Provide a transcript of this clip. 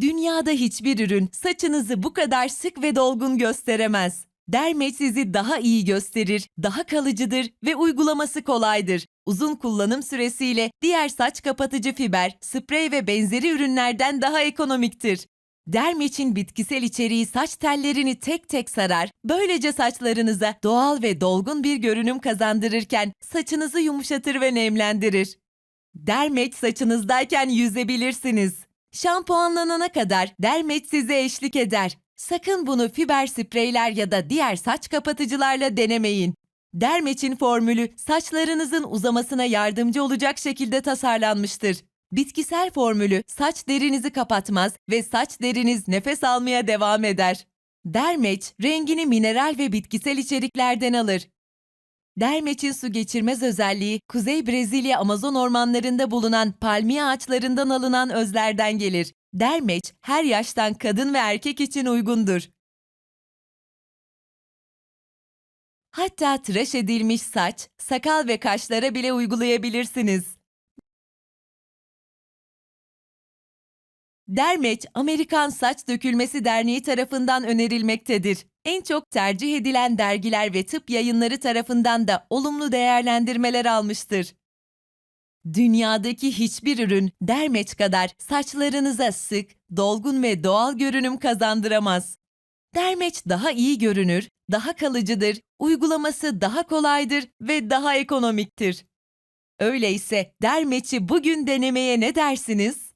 Dünyada hiçbir ürün saçınızı bu kadar sık ve dolgun gösteremez. Dermeç sizi daha iyi gösterir, daha kalıcıdır ve uygulaması kolaydır. Uzun kullanım süresiyle diğer saç kapatıcı fiber, sprey ve benzeri ürünlerden daha ekonomiktir. Dermeç'in bitkisel içeriği saç tellerini tek tek sarar, böylece saçlarınıza doğal ve dolgun bir görünüm kazandırırken saçınızı yumuşatır ve nemlendirir. Dermeç saçınızdayken yüzebilirsiniz. Şampuanlanana kadar Dermeç size eşlik eder. Sakın bunu fiber spreyler ya da diğer saç kapatıcılarla denemeyin. Dermeç'in formülü saçlarınızın uzamasına yardımcı olacak şekilde tasarlanmıştır. Bitkisel formülü saç derinizi kapatmaz ve saç deriniz nefes almaya devam eder. Dermeç rengini mineral ve bitkisel içeriklerden alır. Dermeç'in su geçirmez özelliği Kuzey Brezilya Amazon ormanlarında bulunan palmiye ağaçlarından alınan özlerden gelir. Dermeç her yaştan kadın ve erkek için uygundur. Hatta tıraş edilmiş saç, sakal ve kaşlara bile uygulayabilirsiniz. Dermeç, Amerikan Saç Dökülmesi Derneği tarafından önerilmektedir. En çok tercih edilen dergiler ve tıp yayınları tarafından da olumlu değerlendirmeler almıştır. Dünyadaki hiçbir ürün Dermeç kadar saçlarınıza sık, dolgun ve doğal görünüm kazandıramaz. Dermeç daha iyi görünür, daha kalıcıdır, uygulaması daha kolaydır ve daha ekonomiktir. Öyleyse Dermeç'i bugün denemeye ne dersiniz?